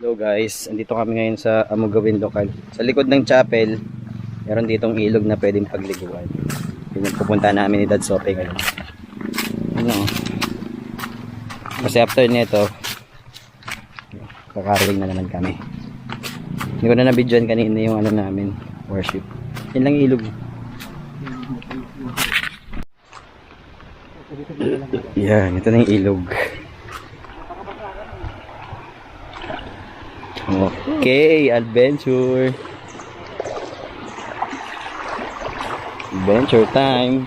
Hello guys, andito kami ngayon sa Amugawin Local. Sa likod ng chapel, meron ditong ilog na pwedeng pagliguan. Pupunta namin ni Dad Sope ngayon. Ano? Kasi after nito, kakaroling na naman kami. Hindi ko na nabidyoan kanina yung ano namin, worship. Yan lang ilog. Yan, ito na yung ilog. Okay, adventure. Adventure time.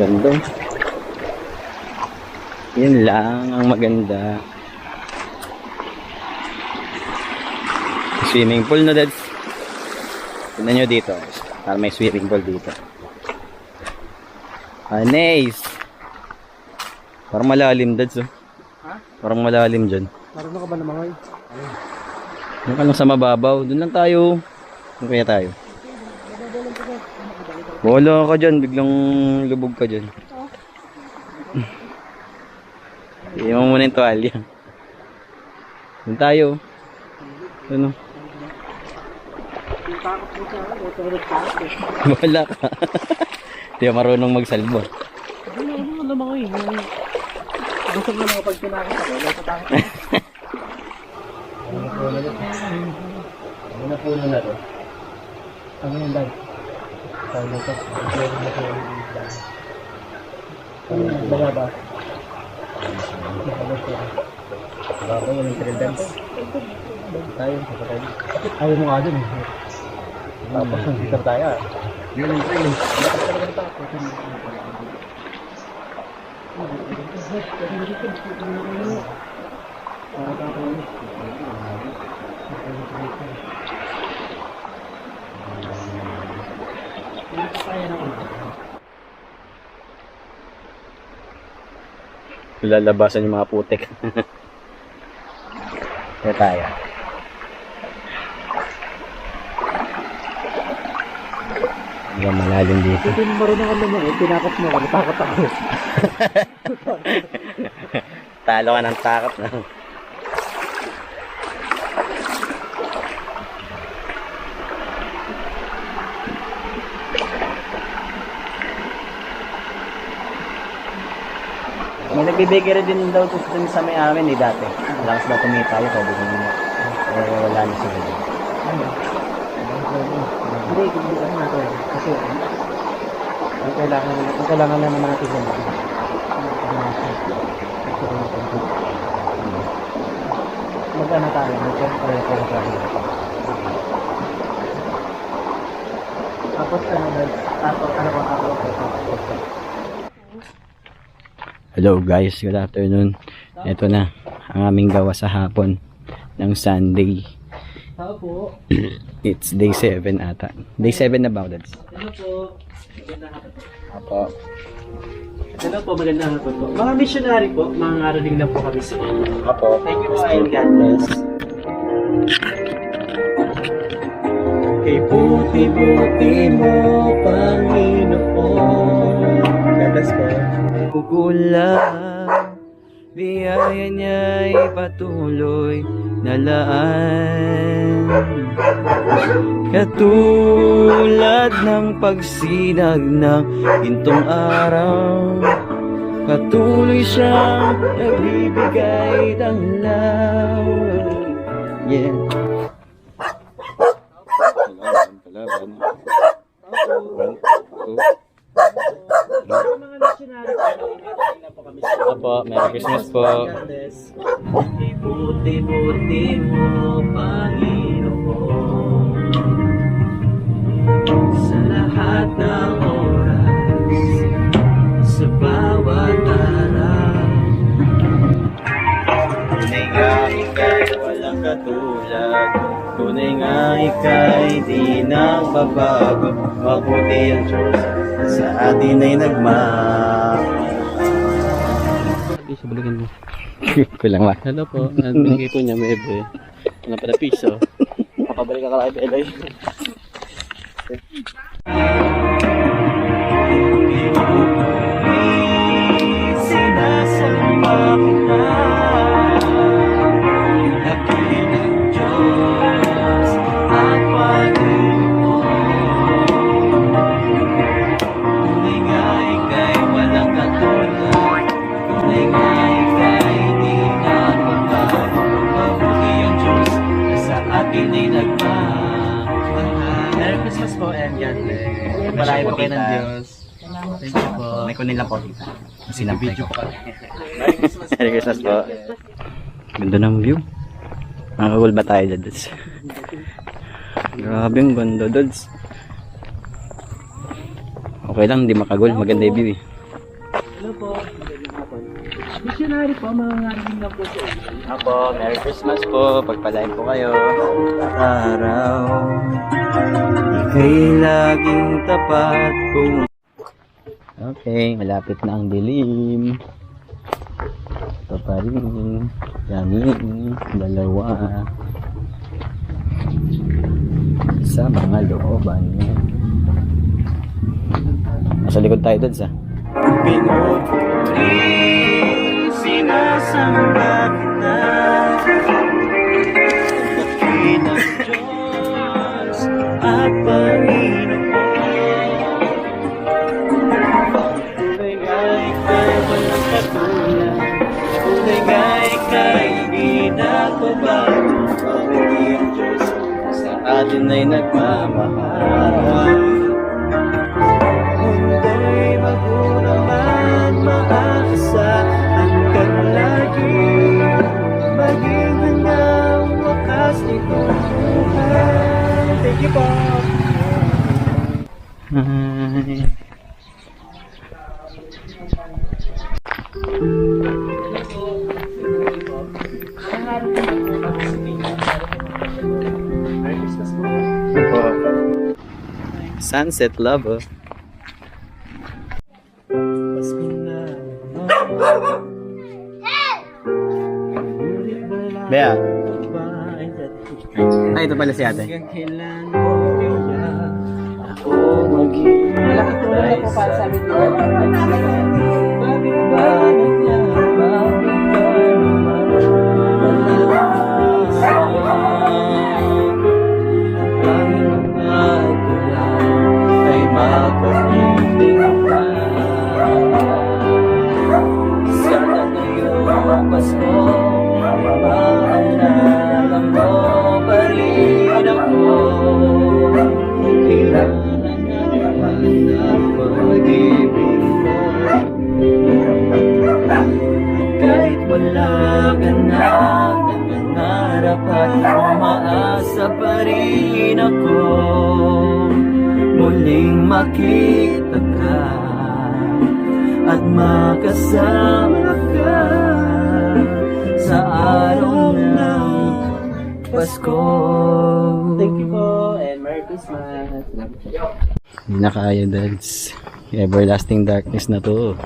Ganda. Yan lang ang maganda. Swimming pool na dads. Tignan nyo dito. Para may swimming pool dito. Ah, nice. Parang malalim dads oh. Ha? Parang malalim dyan. Marunong ka ba na mga Doon ka lang sa mababaw. Doon lang tayo. Doon kaya tayo. Wala ka dyan. Biglang lubog ka dyan. Iyan mo muna yung tuwalya. Doon tayo. Ano? Eh. Wala ka. Hindi marunong magsalbo. Ano, ano, ano mga yun? Gusto mo mga pag pinakit ako, wala sa takot. Ano na puno na to? Ano yung dad? Tawag na ito. Ano yung baga ba? Nakabas ko. Baka yung trail dance. Tayo, kapatid. Ayaw mo nga dun eh. Tapos nang sitar tayo ah. Yun ang trail. Lalabasan yung mga putek. Kaya tayo. Hanggang malalim dito. Hindi mo marunong ka naman eh. Pinakot mo ako, natakot ako. Talo ka ng takot na. May nagbibigay rin din daw dun sa may amin eh dati. Lakas daw kumita yun, sabi ko niya. Eh, wala na sila. Ano? Hindi, nato eh. Kasi ang kailangan, ang kailangan na naman natin yun. Magkano tayo? Magkano tayo? Tapos ano tapos ano ko tapos Hello guys, good afternoon. Ito na ang aming gawa sa hapon ng Sunday. Tao po. It's day 7 ata. Day 7 na ba, Dads? Ano po? Magandang hapon po. Apo. Hello po, magandang hapon po. Mga missionary po, mga ngaraling lang po kami sa inyo. Apo. Thank you po and God bless. Kay puti-puti mo, Panginoon. God bless po. Kukulang, biyaya niya'y patuloy na laan. Katulad ng pagsinag ng gintong araw, patuloy siyang nagbibigay ng law. Yeah mga missionary po, ngaraling lang po inyo. Apo, Merry Christmas po. Puti-puti mo, Panginoon. Sa lahat ng oras, sa bawat araw. Tunay nga ika'y walang katulad Tunay nga ika'y di nang babago Mabuti ang Diyos sa atin ay nagma Piso, balikan mo. Kulang ba? Hello po, binigay po niya may ebe. Ano pala piso? Kapabalik ka kay Eloy. Sinasabi hindi nagmamahal. Merry Christmas po and God bless. Malayo po kayo ng Diyos. Thank you po. May kunin lang po kita. Sinampay ko. Merry Christmas po. Merry Christmas. Ganda ng view. Nakagol ba tayo dyan, Dods? Grabe yung ganda, Dods. Okay lang, hindi makagol. Maganda yung view eh. Hello po. Hapon. Missionary po, mga ngaring na po sa inyo. Apo, Merry Christmas po. Pagpalain po kayo. Araw, ika'y laging tapat kung... Okay, malapit na ang dilim. Ito pa rin. Yamin, dalawa. Sa mga looban. Nasa likod tayo doon sa... Pinupuri, sinasamba kita. Diyos at Panginoon. Tunay ika'y walang katulad. Tunay di nagbabago. Panginoon ang Diyos sa atin ay nagmamahal. You po. Sunset love. Pasko na. Bea. Ay, ito pala si ate. Kailan kaya ako Malaking tulong na po para sa amin. Bakit ba Kahit wala ka na nangangarap at umaasa pa rin ako Muling makita ka at makasama ka sa araw ng Pasko Thank you po and Merry Christmas. Hindi na kaya, Dads. Everlasting darkness na to.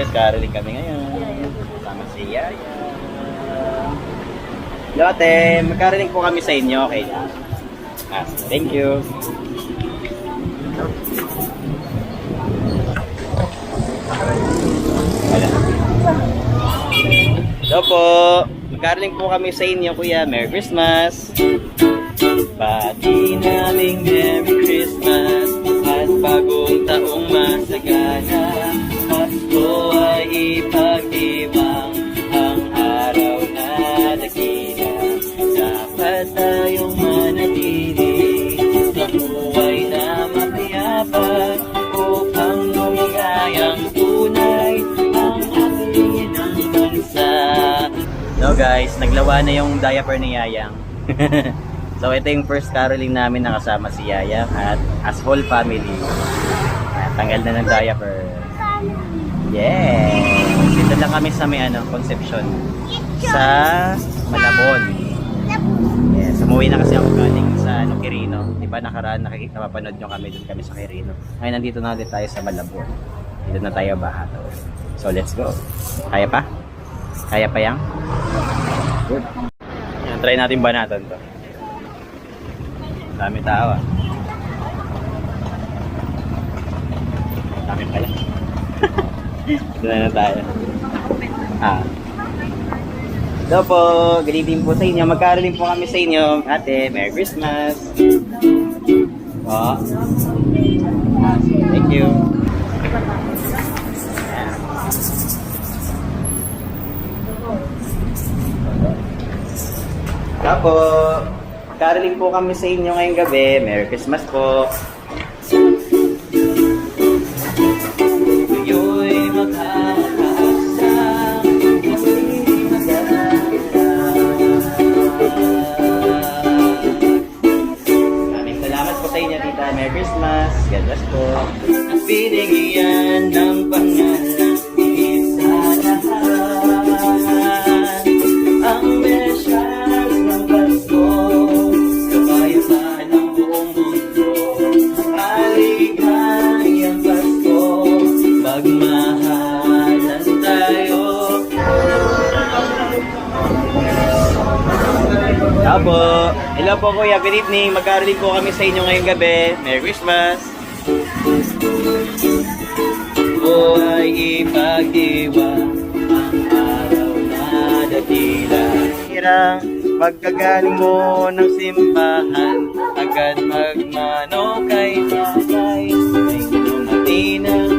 Guys, karaling kami ngayon Sama si Yaya Lote, magkaraling po kami sa inyo, okay? Ah, thank you Wala. Hello po. Magkaraling po kami sa inyo, kuya. Merry Christmas. Bati naming guys, naglawa na yung diaper ni Yayang. so ito yung first caroling namin na kasama si Yayang at as whole family. Tanggal na ng diaper. Yeah! Dito lang kami sa may ano, Conception. Sa Malabon. Yes, umuwi na kasi ako galing sa ano, Quirino. Di ba nakaraan nakikita, mapanood nyo kami doon kami sa Quirino. Ngayon nandito na ulit tayo sa Malabon. Dito na tayo bahato. So let's go. Kaya pa? Kaya pa yan? Yan, try natin banatan to. Dami tao ah. Dami pala. Doon na tayo. Ah. Hello po, good evening po sa inyo. Magkaraling po kami sa inyo. Ate, Merry Christmas. Po. Thank you. Kapo, magkaraling po kami sa inyo ngayong gabi. Merry Christmas po. Merry Christmas. God bless po. At binigyan ng pangalan good evening. Magkaraling po kami sa inyo ngayong gabi. Merry Christmas. Buhay ipag-iwa ang araw na dakila. Hirang pagkagaling mo ng simbahan, agad magmano kay tatay. Ay dumating ng